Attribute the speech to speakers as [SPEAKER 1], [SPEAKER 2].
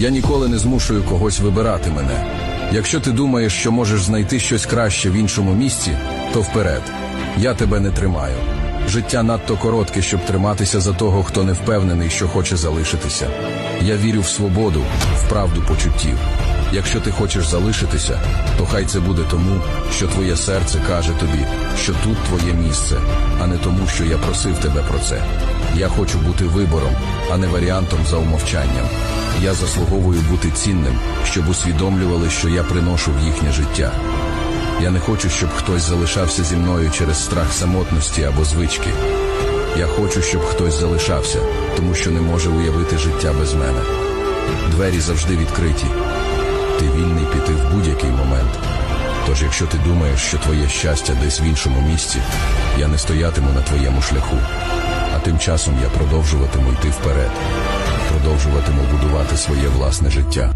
[SPEAKER 1] Я ніколи не змушую когось вибирати мене. Якщо ти думаєш, що можеш знайти щось краще в іншому місці, то вперед. Я тебе не тримаю. Життя надто коротке, щоб триматися за того, хто не впевнений, що хоче залишитися. Я вірю в свободу, в правду почуттів. Якщо ти хочеш залишитися, то хай це буде тому, що твоє серце каже тобі, що тут твоє місце, а не тому, що я просив тебе про це. Я хочу бути вибором, а не варіантом за умовчанням. Я заслуговую бути цінним, щоб усвідомлювали, що я приношу в їхнє життя. Я не хочу, щоб хтось залишався зі мною через страх самотності або звички. Я хочу, щоб хтось залишався, тому що не може уявити життя без мене. Двері завжди відкриті. Ти вільний піти в будь-який момент. Тож, якщо ти думаєш, що твоє щастя десь в іншому місці, я не стоятиму на твоєму шляху. А тим часом я продовжуватиму йти вперед, продовжуватиму будувати своє власне життя.